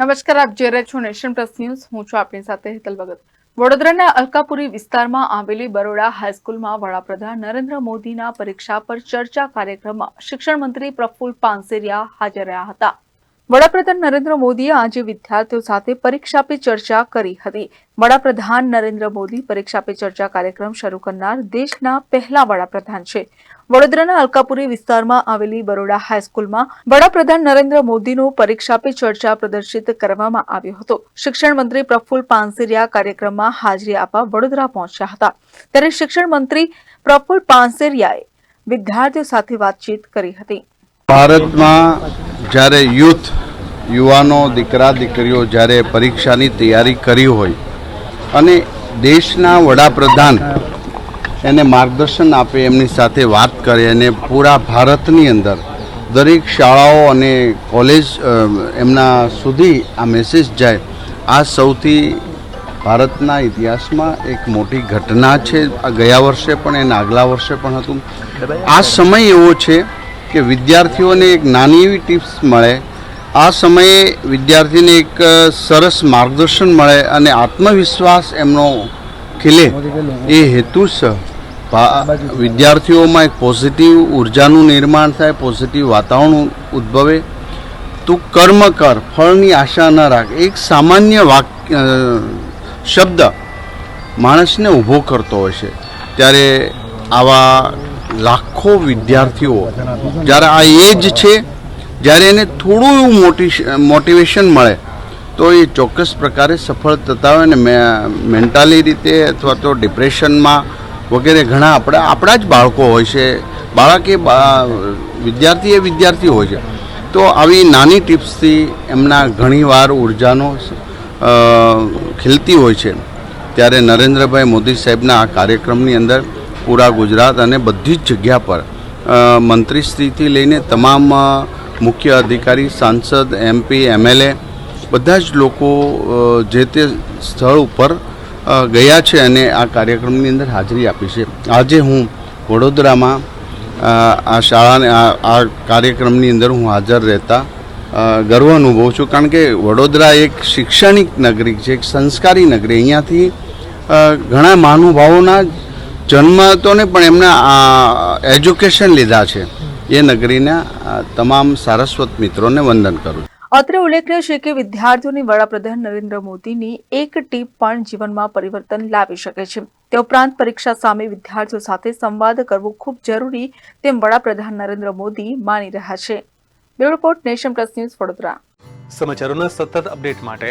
નમસ્કાર, આપ જોઈ રહ્યા છો નેશન પ્લસ ન્યૂઝ. હું છું આપની સાથે હેતલ ભગત. વડોદરાના અલકાપુરી વિસ્તારમાં આવેલી બરોડા હાઈસ્કૂલમાં વડાપ્રધાન નરેન્દ્ર મોદીના પરીક્ષા પર ચર્ચા કાર્યક્રમમાં શિક્ષણ મંત્રી પ્રફુલ પાનસેરિયા હાજર રહ્યા હતા. વડાપ્રધાન નરેન્દ્ર મોદીએ આજે વિદ્યાર્થીઓ સાથે પરીક્ષા પે ચર્ચા કરી હતી. વડાપ્રધાન નરેન્દ્ર મોદી પરીક્ષા પે ચર્ચા કાર્યક્રમ શરૂ કરનાર દેશના પહેલા વડાપ્રધાન છે. વડોદરાના અલકાપુરી વિસ્તારમાં આવેલી બરોડા હાઈસ્કૂલમાં વડાપ્રધાન નરેન્દ્ર મોદીનો પરીક્ષા પે ચર્ચા પ્રદર્શિત કરવામાં આવ્યો હતો. શિક્ષણ મંત્રી પ્રફુલ પાનસેરિયા કાર્યક્રમમાં હાજરી આપવા વડોદરા પહોંચ્યા હતા. ત્યારે શિક્ષણ મંત્રી પ્રફુલ પાનસેરિયાએ વિદ્યાર્થીઓ સાથે વાતચીત કરી હતી. ભારતમાં જ્યારે યુથ યુવાનો, દીકરા, દીકરીઓ જ્યારે પરીક્ષાની તૈયારી કરી હોય અને દેશના વડાપ્રધાન એને માર્ગદર્શન આપે, એમની સાથે વાત કરે અને પૂરા ભારતની અંદર દરેક શાળાઓ અને કોલેજ એમના સુધી આ મેસેજ જાય, આ સૌથી ભારતના ઇતિહાસમાં એક મોટી ઘટના છે. આ ગયા વર્ષે પણ એના આગલા વર્ષે પણ હતું. આ સમય એવો છે કે વિદ્યાર્થીઓને એક નાની એવી ટિપ્સ મળે. આ સમયે વિદ્યાર્થીને એક સરસ માર્ગદર્શન મળે અને આત્મવિશ્વાસ એમનો ખીલે. એ હેતુસર વિદ્યાર્થીઓમાં એક પોઝિટિવ ઉર્જાનું નિર્માણ થાય, પોઝિટિવ વાતાવરણ ઉદ્ભવે. તું કર્મ કર, ફળની આશા ન રાખ. એક સામાન્ય વાક્ય શબ્દ માણસને ઊભો કરતો હોય છે. ત્યારે આવા લાખો વિદ્યાર્થીઓ જ્યારે આ એજ છે, જ્યારે એને થોડું એવું મોટી મોટિવેશન મળે, તો એ ચોક્કસ પ્રકારે સફળ થતા હોય ને મેન્ટાલી રીતે અથવા તો ડિપ્રેશનમાં વગેરે ઘણા આપણા આપણા જ બાળકો હોય છે. બાળક એ વિદ્યાર્થી એ વિદ્યાર્થી હોય છે. તો આવી નાની ટિપ્સથી એમના ઘણીવાર ઉર્જાનો ખીલતી હોય છે. ત્યારે નરેન્દ્રભાઈ મોદી સાહેબના આ કાર્યક્રમની અંદર પૂરા ગુજરાત અને બધી જ જગ્યા પર મંત્રીશ્રીથી લઈને તમામ મુખ્ય અધિકારી, સાંસદ એમપી એમએલએ બધા જ લોકો જે તે સ્થળ ઉપર ગયા છે અને આ કાર્યક્રમની અંદર હાજરી આપી છે. આજે હું વડોદરામાં આ શાળાને, આ કાર્યક્રમની અંદર હું હાજર રહેતા ગર્વ અનુભવું છું. કારણ કે વડોદરા એક શૈક્ષણિક નગરી છે, એક સંસ્કારી નગરી. અહીંયાથી ઘણા મહાનુભાવોના જન્મ તો નહીં પણ એમના એજ્યુકેશન લીધા છે. એ નગરીના તમામ સારસ્વત મિત્રોને વંદન કરું છું. અત્રે ઉલ્લેખનીય છે કે વિદ્યાર્થીઓની વડાપ્રધાન નરેન્દ્ર મોદીની એક ટીપ પણ જીવનમાં પરિવર્તન લાવી શકે છે. તે ઉપરાંત પરીક્ષા સામે વિદ્યાર્થીઓ સાથે સંવાદ કરવો ખૂબ જરૂરી તેમ વડાપ્રધાન નરેન્દ્ર મોદી માની રહ્યા છે. Bureau report Nation Plus News Vadodara. સમાચારોના સતત અપડેટ માટે